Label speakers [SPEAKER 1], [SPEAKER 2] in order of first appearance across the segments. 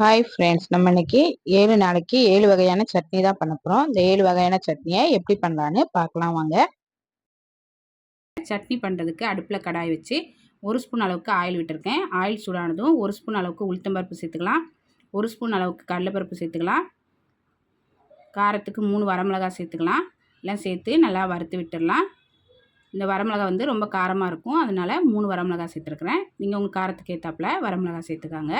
[SPEAKER 1] Hi friends நம்ம இன்னைக்கு ஏழு நாளைக்கு ஏழு வகையான சட்னி தான் பண்ண போகிறோம் இந்த ஏழு வகையான சட்னியை எப்படி பண்ணலான்னு பார்க்கலாம் வாங்க.
[SPEAKER 2] சட்னி பண்ணுறதுக்கு அடுப்பில் கடாய் வச்சு ஒரு ஸ்பூன் அளவுக்கு ஆயில் விட்டுருக்கேன். ஆயில் சூடானதும் ஒரு ஸ்பூன் அளவுக்கு உளுத்தம்பருப்பு சேர்த்துக்கலாம். ஒரு ஸ்பூன் அளவுக்கு கடலைப்பருப்பு சேர்த்துக்கலாம். காரத்துக்கு மூணு வரமிளகாய் சேர்த்துக்கலாம். எல்லாம் சேர்த்து நல்லா வறுத்து விட்டுடலாம். இந்த வரமிளகா வந்து ரொம்ப காரமாக இருக்கும். அதனால் மூணு வரமிளகா சேர்த்துருக்குறேன். நீங்கள் உங்கள் காரத்துக்கு ஏற்றாப்புல வரமிளகா சேர்த்துக்காங்க.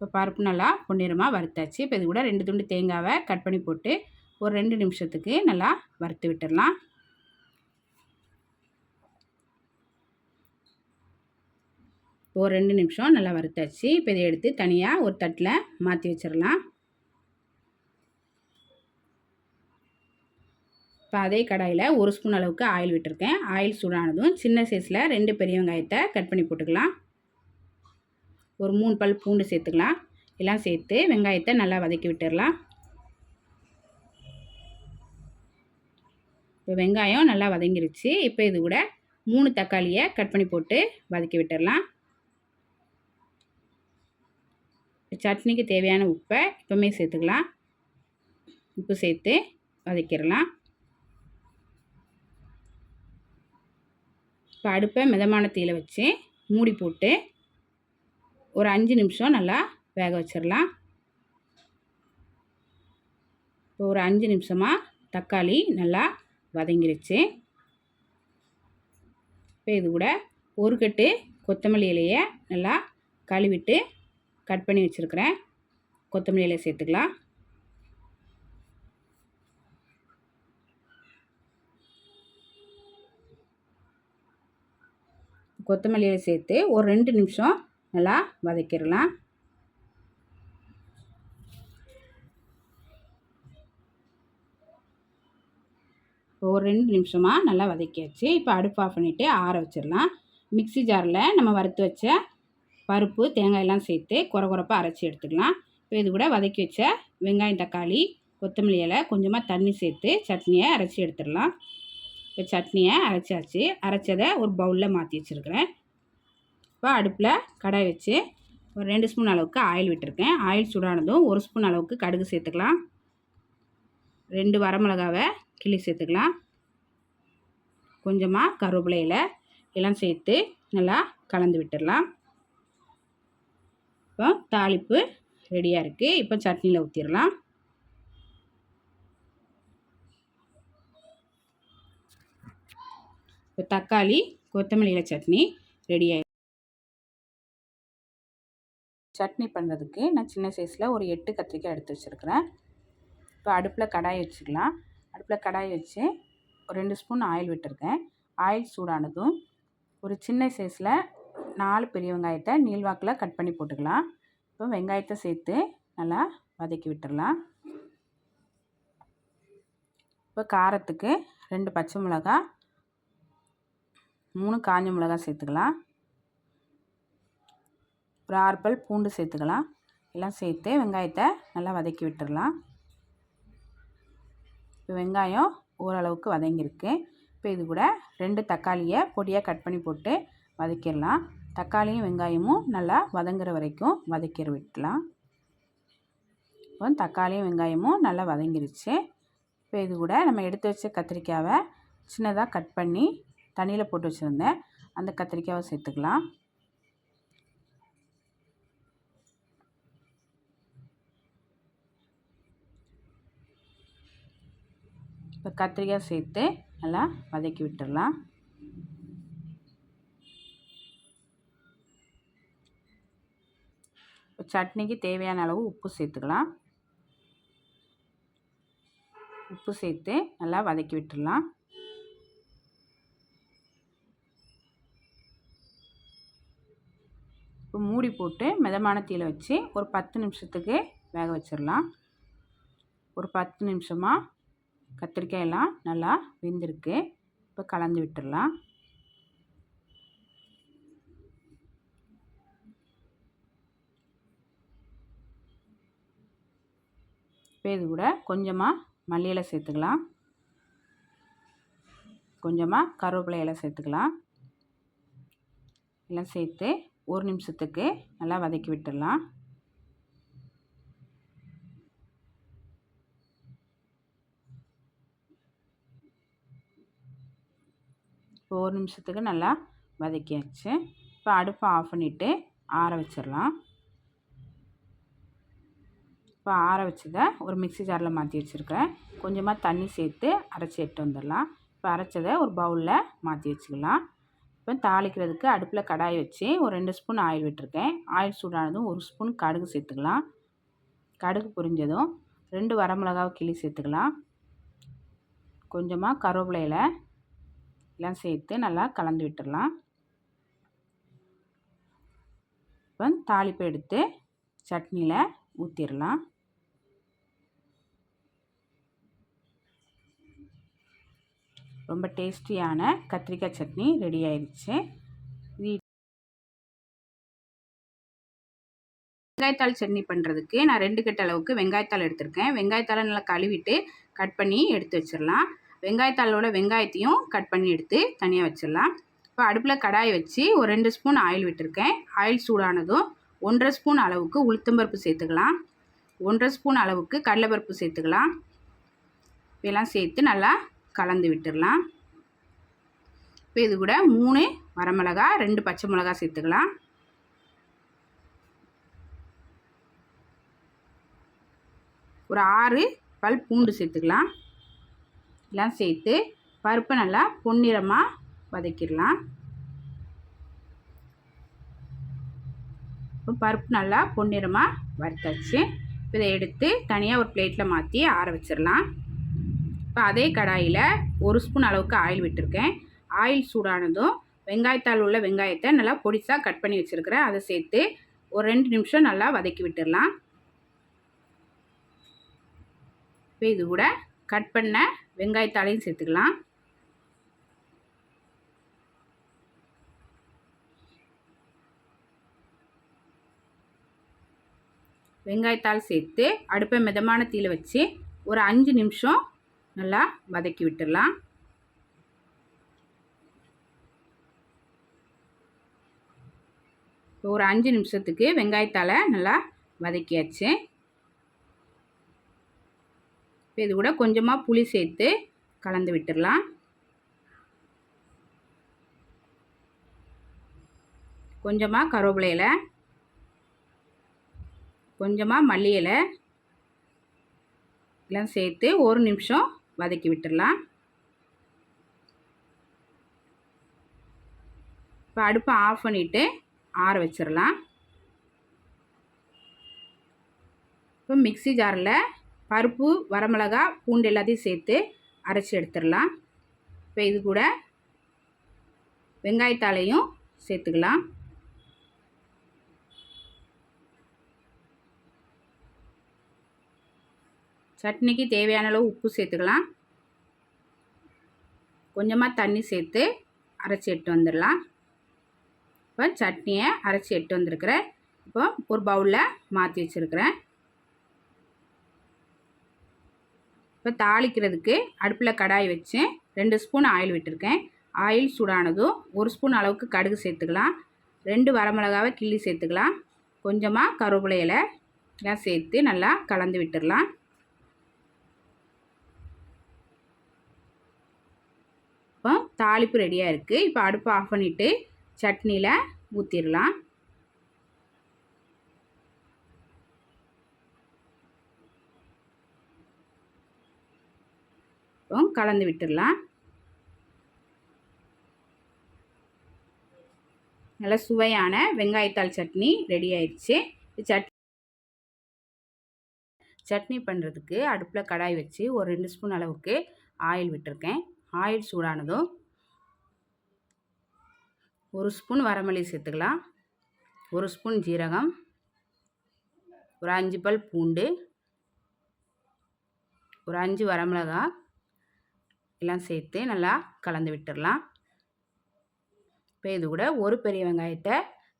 [SPEAKER 2] இப்போ பருப்பு நல்லா பொன்னிறமாக வறுத்தாச்சு. இப்போ இது கூட ரெண்டு துண்டு தேங்காவை கட் பண்ணி போட்டு ஒரு ரெண்டு நிமிஷத்துக்கு நல்லா வறுத்து விட்டுடலாம் ஒரு ரெண்டு நிமிஷம் நல்லா வறுத்தாச்சு. இப்போ இதை எடுத்து தனியாக ஒரு தட்டில் மாற்றி வச்சிடலாம் இப்போ அதே கடாயில் ஒரு ஸ்பூன் அளவுக்கு ஆயில் விட்டுருக்கேன். ஆயில் சூடானதும் சின்ன சைஸில் ரெண்டு பெரிய வெங்காயத்தை கட் பண்ணி போட்டுக்கலாம். ஒரு மூணு பல் பூண்டு சேர்த்துக்கலாம். எல்லாம் சேர்த்து வெங்காயத்தை நல்லா வதக்கி விட்டுடலாம். இப்போ வெங்காயம் நல்லா வதங்கிருச்சு. இப்போ இது கூட மூணு தக்காளியை கட் பண்ணி போட்டு வதக்கி விட்டுடலாம். சட்னிக்கு தேவையான உப்பை இப்போமே சேர்த்துக்கலாம். உப்பு சேர்த்து வதக்கிடலாம். இப்போ அடுப்பை மிதமான தீயில் வச்சு மூடி போட்டு ஒரு அஞ்சு நிமிஷம் நல்லா வேக வச்சிடலாம். இப்போ ஒரு அஞ்சு நிமிஷமாக தக்காளி நல்லா வதங்கிருச்சு. இப்போ இது கூட ஒரு கட்டு கொத்தமல்லி இலையை நல்லா கழுவிட்டு கட் பண்ணி வச்சுருக்கிறேன். கொத்தமல்லி இலையை சேர்த்துக்கலாம். கொத்தமல்லியை சேர்த்து ஒரு ரெண்டு நிமிஷம் நல்லா வதக்கிடலாம். ஒரு ரெண்டு நிமிஷமாக நல்லா வதக்கியாச்சு. இப்போ அடுப்பு ஆஃப் பண்ணிவிட்டு ஆற வச்சிடலாம். மிக்சி ஜாரில் நம்ம வறுத்து வச்ச பருப்பு தேங்காயெல்லாம் சேர்த்து குறை குறைப்பாக அரைச்சி எடுத்துக்கலாம். இப்போ இது கூட வதக்கி வச்ச வெங்காயம் தக்காளி கொத்தமல்லி இலை கொஞ்சமாக தண்ணி சேர்த்து சட்னியை அரைச்சி எடுத்துடலாம். இப்போ சட்னியை அரைச்சாச்சு. அரைச்சதை ஒரு பவுலில் மாற்றி வச்சுருக்கிறேன். இப்போ அடுப்பில் கடாய் வச்சு ஒரு ரெண்டு ஸ்பூன் அளவுக்கு ஆயில் விட்டுருக்கேன். ஆயில் சூடானதும் ஒரு ஸ்பூன் அளவுக்கு கடுகு சேர்த்துக்கலாம். ரெண்டு வரமிளகாவை கிள்ளி சேர்த்துக்கலாம். கொஞ்சமாக கருவேப்பிலையில் எல்லாம் சேர்த்து நல்லா கலந்து விட்டுடலாம். இப்போ தாளிப்பு ரெடியாக இருக்குது இப்போ சட்னியில் ஊற்றிடலாம் இப்போ தக்காளி கொத்தமல்லியில் சட்னி ரெடி ஆகி சட்னி பண்ணுறதுக்கு நான் சின்ன சைஸில் ஒரு எட்டு கத்திரிக்காய் எடுத்து வச்சுருக்கிறேன். இப்போ அடுப்பில் கடாய் வச்சுக்கலாம். அடுப்பில் கடாய் வச்சு ஒரு ரெண்டு ஸ்பூன் ஆயில் விட்டுருக்கேன். ஆயில் சூடானதும் ஒரு சின்ன சைஸில் நாலு பெரிய வெங்காயத்தை நீள்வாக்கில் கட் பண்ணி போட்டுக்கலாம். இப்போ வெங்காயத்தை சேர்த்து நல்லா வதக்கி விட்டுடலாம். இப்போ காரத்துக்கு ரெண்டு பச்சை மிளகா மூணு காஞ்ச மிளகா சேர்த்துக்கலாம். ஒரு ஆறு பல் பூண்டு சேர்த்துக்கலாம். எல்லாம் சேர்த்து வெங்காயத்தை நல்லா வதக்கி விட்டுடலாம். இப்போ வெங்காயம் ஓரளவுக்கு வதங்கியிருக்கு. இப்போ இது கூட ரெண்டு தக்காளியை பொடியாக கட் பண்ணி போட்டு வதக்கிடலாம். தக்காளியும் வெங்காயமும் நல்லா வதங்குற வரைக்கும் வதக்கிற விட்டுலாம் இப்போ தக்காளியும் வெங்காயமும் நல்லா வதங்கிருச்சு. இப்போ இது கூட நம்ம எடுத்து வச்ச கத்திரிக்காவை சின்னதாக கட் பண்ணி தண்ணியில் போட்டு வச்சுருந்தேன். அந்த கத்திரிக்காவை சேர்த்துக்கலாம். இப்போ கத்திரிக்காய் சேர்த்து நல்லா வதக்கி விட்டுடலாம். இப்போ சட்னிக்கு தேவையான அளவு உப்பு சேர்த்துக்கலாம். உப்பு சேர்த்து நல்லா வதக்கி விட்டுடலாம். இப்போ மூடி போட்டு மிதமான தீயில் வச்சு ஒரு பத்து நிமிஷத்துக்கு வேக வச்சிடலாம். ஒரு பத்து நிமிஷமாக கத்திரிக்காயெல்லாம் நல்லா வெந்திருக்கு. இப்போ கலந்து விட்டுடலாம் இப்போ இது கூட கொஞ்சமாக மல்லி இலை சேர்த்துக்கலாம். கொஞ்சமாக கருவேப்பிலை இலை சேர்த்துக்கலாம். எல்லாம் சேர்த்து ஒரு நிமிஷத்துக்கு நல்லா வதக்கி விட்டுடலாம் இப்போ ஒரு நிமிஷத்துக்கு நல்லா வதக்கியாச்சு. இப்போ அடுப்பை ஆஃப் பண்ணிவிட்டு ஆற வச்சிடலாம். இப்போ ஆற வச்சதை ஒரு மிக்ஸி ஜாரில் மாற்றி வச்சுருக்கேன். கொஞ்சமாக தண்ணி சேர்த்து அரைச்சி எடுத்து வந்துடலாம். இப்போ அரைச்சதை ஒரு பவுலில் மாற்றி வச்சுக்கலாம். இப்போ தாளிக்கிறதுக்கு அடுப்பில் கடாய் வச்சு ஒரு ரெண்டு ஸ்பூன் ஆயில் விட்டுருக்கேன். ஆயில் சூடானதும் ஒரு ஸ்பூன் கடுகு சேர்த்துக்கலாம். கடுகு பொரிஞ்சதும் ரெண்டு வரமிளகாவை கிளி சேர்த்துக்கலாம். கொஞ்சமாக கருவேப்பிலையில் எல்லாம் சேர்த்து நல்லா கலந்து விட்டுடலாம். இப்போ தாளிப்பு எடுத்து சட்னியில் ஊற்றிடலாம் ரொம்ப டேஸ்டியான கத்திரிக்காய் சட்னி ரெடி ஆயிடுச்சு. வெங்காயத்தாள் சட்னி பண்ணுறதுக்கு நான் ரெண்டு கட்ட அளவுக்கு வெங்காயத்தாள் எடுத்திருக்கேன். வெங்காயத்தாளை நல்லா கழுவிட்டு கட் பண்ணி எடுத்து வச்சிடலாம். வெங்காயத்தாளோட வெங்காயத்தையும் கட் பண்ணி எடுத்து தனியாக வச்சிடலாம். இப்போ அடுப்பில் கடாய் வச்சு ஒரு ரெண்டு ஸ்பூன் ஆயில் விட்டுருக்கேன். ஆயில் சூடானதும் ஒன்றரை ஸ்பூன் அளவுக்கு உளுத்தம்பருப்பு சேர்த்துக்கலாம். ஒன்றரை ஸ்பூன் அளவுக்கு கடலைப்பருப்பு சேர்த்துக்கலாம். இதெல்லாம் சேர்த்து நல்லா கலந்து விட்டுடலாம். இப்போ இது கூட மூணு வரமிளகா ரெண்டு பச்சை மிளகா சேர்த்துக்கலாம். ஒரு ஆறு பல் பூண்டு சேர்த்துக்கலாம். எல்லாம் சேர்த்து பருப்பை நல்லா பொன்னிறமாக வதக்கிடலாம். இப்போ பருப்பு நல்லா பொன்னிறமாக வறுத்தாச்சு. இதை எடுத்து தனியாக ஒரு பிளேட்டில் மாற்றி ஆற வச்சிடலாம். இப்போ அதே கடாயில் ஒரு ஸ்பூன் அளவுக்கு ஆயில் விட்டுருக்கேன். ஆயில் சூடானதும் வெங்காயத்தால் உள்ள வெங்காயத்தை நல்லா பொடிசாக கட் பண்ணி வச்சுருக்கிறேன். அதை சேர்த்து ஒரு ரெண்டு நிமிஷம் நல்லா வதக்கி விட்டுடலாம். இப்போ இது கூட கட் பண்ண வெங்காயத்தாலையும் சேர்த்துக்கலாம். வெங்காயத்தால் சேர்த்து அடுப்பை மிதமான தீயில் வச்சு ஒரு அஞ்சு நிமிஷம் நல்லா வதக்கி விட்டுடலாம். ஒரு அஞ்சு நிமிஷத்துக்கு வெங்காயத்தால் நல்லா வதக்கியாச்சு. இப்போ இது கூட கொஞ்சமாக புளி சேர்த்து கலந்து விட்டுடலாம் கொஞ்சமாக கருவேப்பிலை இலை கொஞ்சமாக மல்லி இலை எல்லாம் சேர்த்து ஒரு நிமிஷம் வதக்கி விட்டுடலாம் இப்போ அடுப்பை ஆஃப் பண்ணிவிட்டு ஆற வச்சிடலாம். இப்போ மிக்ஸி ஜாரில் பருப்பு வரமிளகா பூண்டு எல்லாத்தையும் சேர்த்து அரைச்சி எடுத்துடலாம். இப்போ இது கூட வெங்காயத்தாலையும் சேர்த்துக்கலாம். சட்னிக்கு தேவையான அளவு உப்பு சேர்த்துக்கலாம். கொஞ்சமாக தண்ணி சேர்த்து அரைச்சி எட்டு வந்துடலாம். இப்போ சட்னியை அரைச்சி எட்டு வந்திருக்கிறேன். இப்போ ஒரு பவுலில் மாற்றி வச்சுருக்கிறேன். இப்போ தாளிக்கிறதுக்கு அடுப்பில் கடாய் வச்சு ரெண்டு ஸ்பூன் ஆயில் விட்டுருக்கேன். ஆயில் சூடானதும் ஒரு ஸ்பூன் அளவுக்கு கடுகு சேர்த்துக்கலாம். ரெண்டு வரமிளகாவை கிள்ளி சேர்த்துக்கலாம். கொஞ்சமாக கருவேப்பிலை எல்லாம் சேர்த்து நல்லா கலந்து விட்டுடலாம் இப்போ தாளிப்பு ரெடியாக இருக்குது இப்போ அடுப்பை ஆஃப் பண்ணிவிட்டு சட்னியில் ஊற்றிடலாம் இப்போ கலந்து விட்டுடலாம். நல்ல சுவையான வெங்காயத்தாள் சட்னி ரெடி ஆயிடுச்சு. சட்னி சட்னி பண்ணுறதுக்கு அடுப்பில் கடாய் வச்சு ஒரு ரெண்டு ஸ்பூன் அளவுக்கு ஆயில் விட்டுருக்கேன். ஆயில் சூடானதும் ஒரு ஸ்பூன் வரமல்லி சேர்த்துக்கலாம். ஒரு ஸ்பூன் ஜீரகம். ஒரு அஞ்சு பல் பூண்டு. ஒரு அஞ்சு வரமிளகாய் எல்லாம் சேர்த்து நல்லா கலந்து விட்டுடலாம் இப்போ இது கூட ஒரு பெரிய வெங்காயத்தை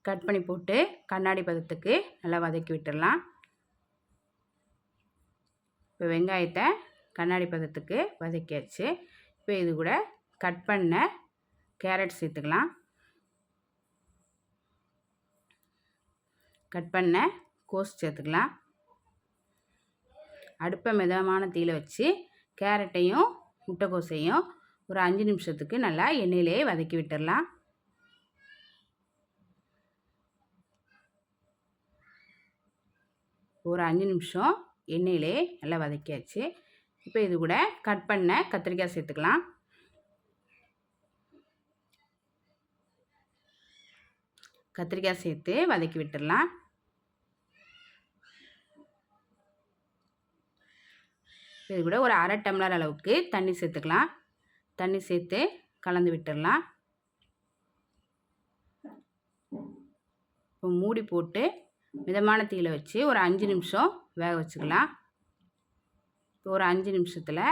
[SPEAKER 2] கட் பண்ணி போட்டு கண்ணாடி பதத்துக்கு நல்லா வதக்கி விட்டுடலாம் இப்போ வெங்காயத்தை கண்ணாடி பதத்துக்கு வதக்கியாச்சு. இப்போ இது கூட கட் பண்ண கேரட் சேர்த்துக்கலாம். கட் பண்ண கோஸ் சேர்த்துக்கலாம். அடுப்பை மிதமான தீயில வச்சு கேரட்டையும் முட்டைக்கோசையும் ஒரு அஞ்சு நிமிஷத்துக்கு நல்லா எண்ணெயிலேயே வதக்கி விட்டுடலாம். ஒரு அஞ்சு நிமிஷம் எண்ணெயிலே நல்லா வதக்கியாச்சு. இப்போ இது கூட கட் பண்ண கத்திரிக்காய் சேர்த்துக்கலாம். கத்திரிக்காய் சேர்த்து வதக்கி விட்டுடலாம். இது கூட ஒரு அரை டம்ளர் அளவுக்கு தண்ணி சேர்த்துக்கலாம். தண்ணி சேர்த்து கலந்து விட்டுடலாம். இப்போ மூடி போட்டு மிதமான தீயில் வச்சு ஒரு அஞ்சு நிமிஷம் வேக வச்சுக்கலாம். இப்போ ஒரு அஞ்சு நிமிஷத்தில்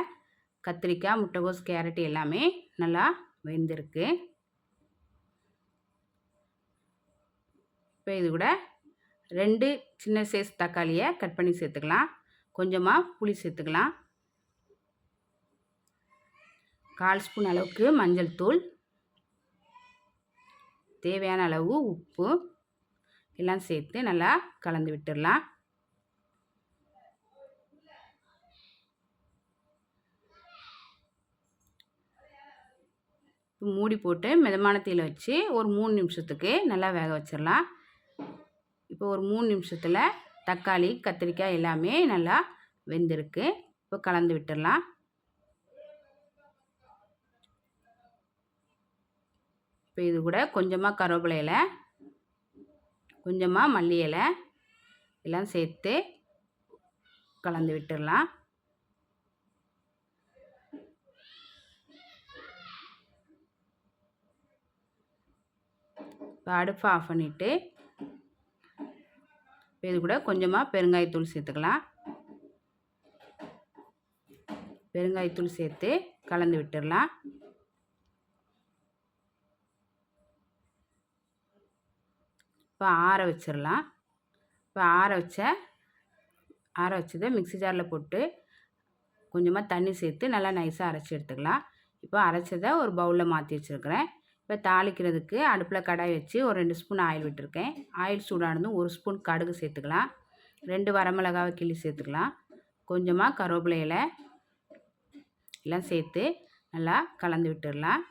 [SPEAKER 2] கத்திரிக்காய் முட்டைகோஸ் கேரட் எல்லாமே நல்லா வெந்திருக்கு. இப்போ இது கூட ரெண்டு சின்ன சைஸ் தக்காளியை கட் பண்ணி சேர்த்துக்கலாம். கொஞ்சமாக புளி சேர்த்துக்கலாம். கால் ஸ்பூன் அளவுக்கு மஞ்சள் தூள் தேவையான அளவு உப்பு எல்லாம் சேர்த்து நல்லா கலந்து விட்டுடலாம். மூடி போட்டு மிதமான தீயில் வச்சு ஒரு மூணு நிமிஷத்துக்கு நல்லா வேக வச்சிடலாம். இப்போ ஒரு மூணு நிமிஷத்தில் தக்காளி கத்திரிக்காய் எல்லாமே நல்லா வெந்திருக்கு. இப்போ கலந்து விட்டுடலாம். இப்போ இது கூட கொஞ்சமாக கருவேப்பிலை இலை கொஞ்சமாக மல்லி இலை எல்லாம் சேர்த்து கலந்து விட்டுடலாம். இப்போ அடுப்பை ஆஃப் பண்ணிவிட்டு இது கூட கொஞ்சமாக பெருங்காயத்தூள் சேர்த்துக்கலாம். பெருங்காயத்தூள் சேர்த்து கலந்து விட்டுடலாம். இப்போ ஆற வச்சிடலாம் இப்போ ஆற வச்ச ஆற வச்சதை மிக்ஸி ஜாரில் போட்டு கொஞ்சமாக தண்ணி சேர்த்து நல்லா நைஸாக அரைச்சி எடுத்துக்கலாம். இப்போ அரைச்சதை ஒரு பவுலில் மாற்றி வச்சுருக்கிறேன். இப்போ தாளிக்கிறதுக்கு அடுப்பில் கடாய் வச்சு ஒரு ரெண்டு ஸ்பூன் ஆயில் விட்டுருக்கேன். ஆயில் சூடானதும் ஒரு ஸ்பூன் கடுகு சேர்த்துக்கலாம். ரெண்டு வரமிளகாவை கிள்ளி சேர்த்துக்கலாம். கொஞ்சமாக கருவேப்பிலையில் எல்லாம் சேர்த்து நல்லா கலந்து விட்டுடலாம்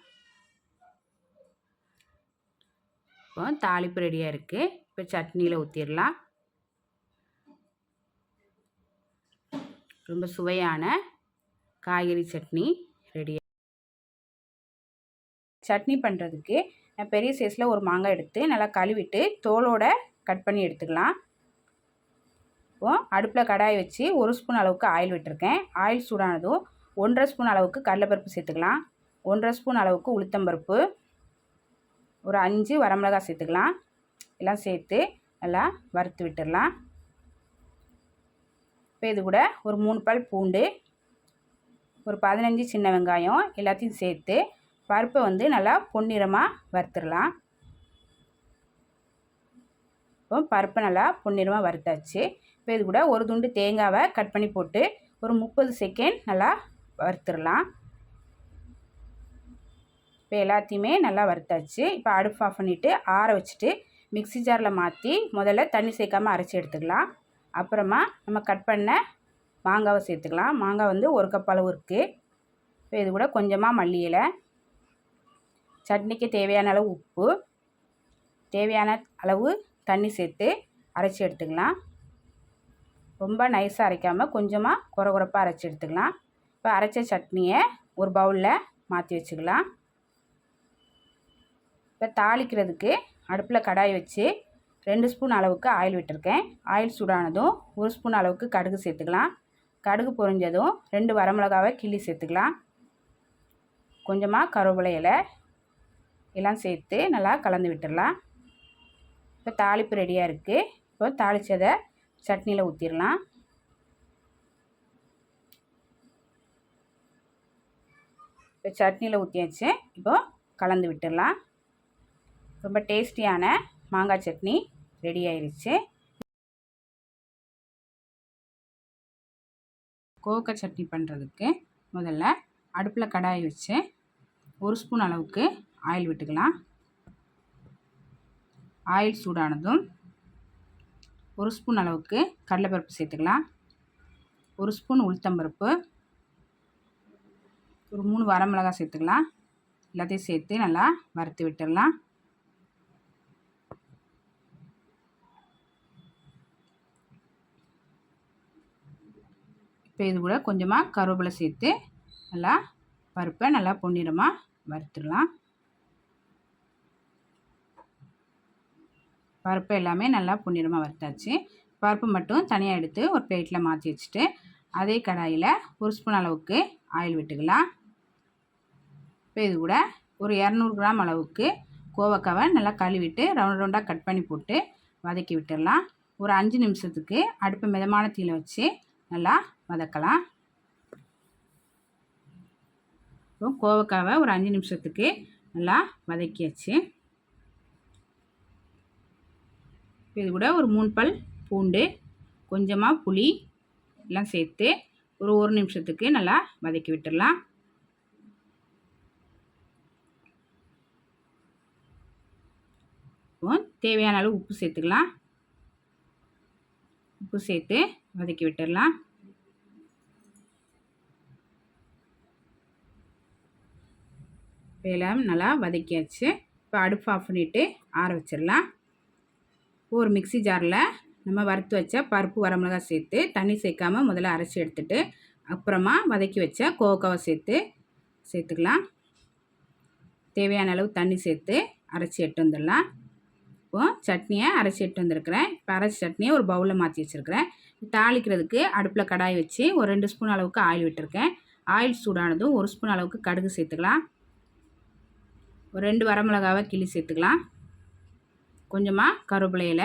[SPEAKER 2] இப்போ தாளிப்பு ரெடியாக இருக்குது இப்போ சட்னியில் ஊற்றிடலாம் ரொம்ப சுவையான காய்கறி சட்னி ரெடி சட்னி பண்ணுறதுக்கு நான் பெரிய சைஸில் ஒரு மாங்காய் எடுத்து நல்லா கழுவிட்டு தோலோட கட் பண்ணி எடுத்துக்கலாம். இப்போது அடுப்பில் கடாய் வச்சு ஒரு ஸ்பூன் அளவுக்கு ஆயில் விட்டுருக்கேன். ஆயில் சூடானதும் ஒன்றரை ஸ்பூன் அளவுக்கு கடலைப்பருப்பு சேர்த்துக்கலாம். ஒன்றரை ஸ்பூன் அளவுக்கு உளுத்தம்பருப்பு. ஒரு அஞ்சு வரமிளகாய் சேர்த்துக்கலாம். எல்லாம் சேர்த்து நல்லா வறுத்து விட்டுடலாம். இப்போ இது கூட ஒரு மூணு பால் பூண்டு ஒரு பதினஞ்சு சின்ன வெங்காயம் எல்லாத்தையும் சேர்த்து பருப்பை வந்து நல்லா பொன்னிறமாக வறுத்துடலாம். இப்போ பருப்பை நல்லா பொன்னிறமாக வறுத்தாச்சு. இப்போ இது கூட ஒரு துண்டு தேங்காவை கட் பண்ணி போட்டு ஒரு முப்பது செகண்ட் நல்லா வறுத்துடலாம். இப்போ எல்லாத்தையுமே நல்லா வறுத்தாச்சு. இப்போ அடுப்பு ஆஃப் பண்ணிவிட்டு ஆற வச்சுட்டு மிக்ஸி ஜாரில் மாற்றி முதல்ல தண்ணி சேர்க்காமல் அரைச்சி எடுத்துக்கலாம். அப்புறமா நம்ம கட் பண்ண மாங்காவை சேர்த்துக்கலாம். மாங்காய் வந்து ஒரு கப் அளவு இருக்குது இப்போ இது கூட கொஞ்சமாக மல்லி இலை. சட்னிக்கு தேவையான அளவு உப்பு. தேவையான அளவு தண்ணி சேர்த்து அரைச்சி எடுத்துக்கலாம். ரொம்ப நைஸாக அரைக்காமல் கொஞ்சமாக குறகுறப்பாக அரைச்சி எடுத்துக்கலாம். இப்போ அரைச்ச சட்னியை ஒரு பவுலில் மாற்றி வச்சுக்கலாம். இப்போ தாளிக்கிறதுக்கு அடுப்பில் கடாய் வச்சு ரெண்டு ஸ்பூன் அளவுக்கு ஆயில் விட்டுருக்கேன். ஆயில் சூடானதும் ஒரு ஸ்பூன் அளவுக்கு கடுகு சேர்த்துக்கலாம். கடுகு பொரிஞ்சதும் ரெண்டு வரமிளகாவை கிள்ளி சேர்த்துக்கலாம். கொஞ்சமாக கருவேப்பிலை இலை எல்லாம் சேர்த்து நல்லா கலந்து விட்டுடலாம். இப்போ தாளிப்பு ரெடியாக இருக்குது இப்போ தாளித்ததை சட்னியில் ஊற்றிடலாம் இப்போ சட்னியில் ஊற்றியாச்சு இப்போ கலந்து விட்டுடலாம். ரொம்ப டேஸ்டியான மாங்காய் சட்னி ரெடி ஆயிடுச்சு கோவக்காய் சட்னி பண்ணுறதுக்கு முதல்ல அடுப்பில் கடாய் வச்சு ஒரு ஸ்பூன் அளவுக்கு ஆயில் விட்டுக்கலாம். ஆயில் சூடானதும் ஒரு ஸ்பூன் அளவுக்கு கடலைப்பருப்பு சேர்த்துக்கலாம். ஒரு ஸ்பூன் உளுத்தம்பருப்பு ஒரு மூணு வரமிளகாய் சேர்த்துக்கலாம். எல்லாத்தையும் சேர்த்து நல்லா வறுத்து விட்டுடலாம். இப்போ இது கூட கொஞ்சமாக கருவேப்பிலை சேர்த்து நல்லா பருப்பை நல்லா பொன்னிறமாக வறுத்துடலாம். பருப்பு எல்லாமே நல்லா பொன்னிறமாக வறுத்தாச்சு. பருப்பு மட்டும் தனியாக எடுத்து ஒரு பிளேட்டில் மாற்றி வச்சுட்டு அதே கடாயில் ஒரு ஸ்பூன் அளவுக்கு ஆயில் விட்டுக்கலாம். இப்போ இது கூட ஒரு இரநூறு கிராம் அளவுக்கு கோவக்காவை நல்லா கழுவிட்டு ரவுண்ட் ரவுண்டாக கட் பண்ணி போட்டு வதக்கி விட்டுடலாம். ஒரு அஞ்சு நிமிஷத்துக்கு அடுப்பை மிதமான தீயில் வச்சு நல்லா வதக்கலாம். இப்போ கோவக்காவை ஒரு அஞ்சு நிமிஷத்துக்கு நல்லா வதக்கியாச்சு. இது கூட ஒரு மூணு பல் பூண்டு கொஞ்சமாக புளி எல்லாம் சேர்த்து ஒரு ஒரு நிமிஷத்துக்கு நல்லா வதக்கி விட்டுடலாம். இப்போ தேவையான அளவு உப்பு சேர்த்துக்கலாம். உப்பு சேர்த்து வதக்கி விட்டுடலாம். எல்லாம் நல்லா வதக்கியாச்சு. இப்போ அடுப்பு ஆஃப் பண்ணிவிட்டு ஆற வச்சிடலாம். ஒரு மிக்சி ஜாரில் நம்ம வறுத்து வச்ச பருப்பு வரமிளகா சேர்த்து தண்ணி சேர்க்காம முதல்ல அரைச்சி எடுத்துட்டு அப்புறமா வதக்கி வச்ச கோவக்காவை சேர்த்து சேர்த்துக்கலாம். தேவையான அளவு தண்ணி சேர்த்து அரைச்சி எட்டு வந்துடலாம். இப்போது சட்னியை அரைச்சி எட்டு வந்திருக்கிறேன். இப்போ அரைச்சி சட்னியை ஒரு பவுலில் மாற்றி வச்சுருக்கிறேன். தாளிக்கிறதுக்கு அடுப்பில் கடாய் வச்சு ஒரு ரெண்டு ஸ்பூன் அளவுக்கு ஆயில் விட்டுருக்கேன். ஆயில் சூடானதும் ஒரு ஸ்பூன் அளவுக்கு கடுகு சேர்த்துக்கலாம். ஒரு ரெண்டு வரமிளகாவை கிளி சேர்த்துக்கலாம். கொஞ்சமாக கருவேப்பிலையில்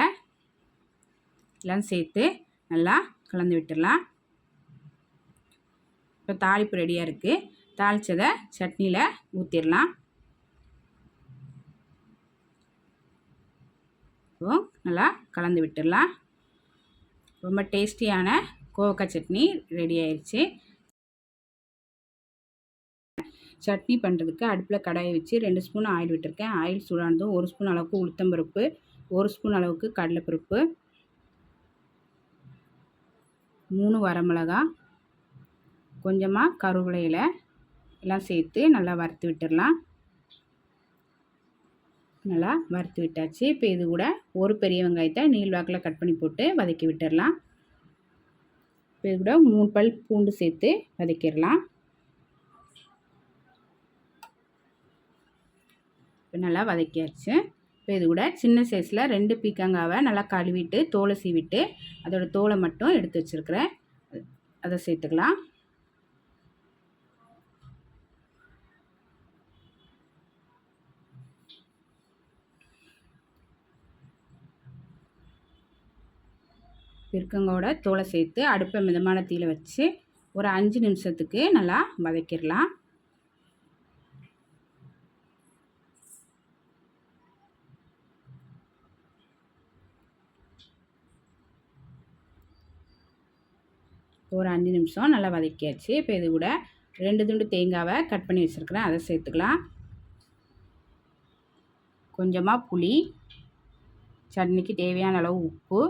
[SPEAKER 2] எல்லாம் சேர்த்து நல்லா கலந்து விட்டுடலாம். இப்போ தாளிப்பு ரெடியாக இருக்குது தாளித்ததை சட்னியில் ஊற்றிடலாம் இப்போ நல்லா கலந்து விட்டுடலாம். ரொம்ப டேஸ்டியான கோவக்காய் சட்னி ரெடி ஆயிடுச்சு சட்னி பண்ணுறதுக்கு அடுப்பில் கடாயை வச்சு ரெண்டு ஸ்பூன் ஆயில் விட்டுருக்கேன். ஆயில் சூடானதும் ஒரு ஸ்பூன் அளவுக்கு உளுத்தம்பருப்பு ஒரு ஸ்பூன் அளவுக்கு கடலைப்பருப்பு மூணு வரமிளகா கொஞ்சமாக கருவேப்பிலையில் எல்லாம் சேர்த்து நல்லா வறுத்து விட்டுடலாம் நல்லா வறுத்து விட்டாச்சு. இப்போ இது கூட ஒரு பெரிய வெங்காயத்தை நீள்வாக்கில் கட் பண்ணி போட்டு வதக்கி விட்டுடலாம் இப்போ இது கூட மூணு பல் பூண்டு சேர்த்து வதக்கிடலாம் இப்போ நல்லா வதக்கியாச்சு. இப்போ இது கூட சின்ன சைஸில் ரெண்டு பீக்கங்காவை நல்லா கழுவிட்டு தோலை சீவிட்டு அதோடய தோலை மட்டும் எடுத்து வச்சுருக்கிறேன். அதை சேர்த்துக்கலாம். பிற்கங்கோட தோலை சேர்த்து அடுப்பை மிதமான தீயில் வச்சு ஒரு அஞ்சு நிமிஷத்துக்கு நல்லா வதக்கிடலாம் ஒரு அஞ்சு நிமிஷம் நல்லா வதக்கியாச்சு. இப்போ இது கூட ரெண்டு துண்டு தேங்காவை கட் பண்ணி வச்சுருக்கிறேன். அதை சேர்த்துக்கலாம். கொஞ்சமாக புளி சட்னிக்கு தேவையான அளவு உப்பு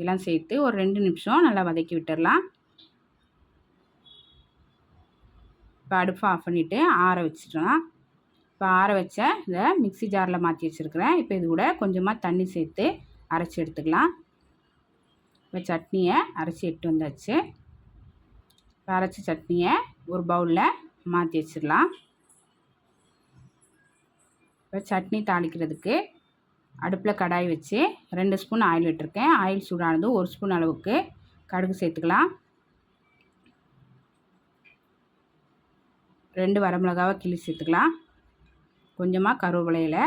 [SPEAKER 2] எல்லாம் சேர்த்து ஒரு ரெண்டு நிமிஷம் நல்லா வதக்கி விட்டுடலாம் இப்போ அடுப்பு ஆஃப் பண்ணிவிட்டு ஆற வச்சிடலாம். இப்போ ஆற வச்ச இதை மிக்சி ஜாரில் மாற்றி வச்சுருக்கிறேன். இப்போ இது கூட கொஞ்சமாக தண்ணி சேர்த்து அரைச்சி எடுத்துக்கலாம். இப்போ சட்னியை அரைச்சி எட்டு வந்தாச்சு. அரைச்ச சட்னியை ஒரு பவுலில் மாற்றி வச்சிடலாம். இப்போ சட்னி தாளிக்கிறதுக்கு அடுப்பில் கடாய் வச்சு ரெண்டு ஸ்பூன் ஆயில் விட்டுருக்கேன். ஆயில் சூடானது ஒரு ஸ்பூன் அளவுக்கு கடுகு சேர்த்துக்கலாம். ரெண்டு வரமிளகாவை கிளி சேர்த்துக்கலாம். கொஞ்சமாக கருவேப்பிலையில்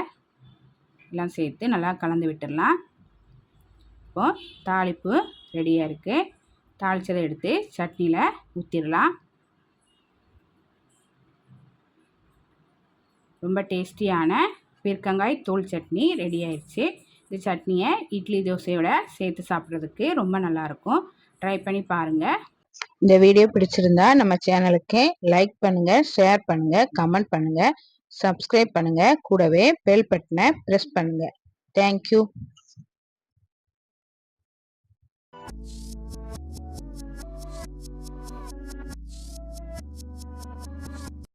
[SPEAKER 2] எல்லாம் சேர்த்து நல்லா கலந்து விட்டுடலாம். இப்போது தாளிப்பு ரெடியாக இருக்குது தாளிச்சதை எடுத்து சட்னியில் ஊற்றிடலாம் ரொம்ப டேஸ்டியான பீர்க்கங்காய் தூள் சட்னி ரெடி ஆயிடுச்சு. இந்த சட்னியை இட்லி தோசையோட சேர்த்து சாப்பிட்றதுக்கு ரொம்ப நல்லாயிருக்கும் ட்ரை பண்ணி பாருங்கள்
[SPEAKER 1] இந்த வீடியோ பிடிச்சிருந்தா நம்ம சேனலுக்கு லைக் பண்ணுங்கள் ஷேர் பண்ணுங்கள் கமெண்ட் பண்ணுங்கள் சப்ஸ்கிரைப் பண்ணுங்கள் கூடவே பெல் பட்டனை ப்ரெஸ் பண்ணுங்கள் தேங்க்யூ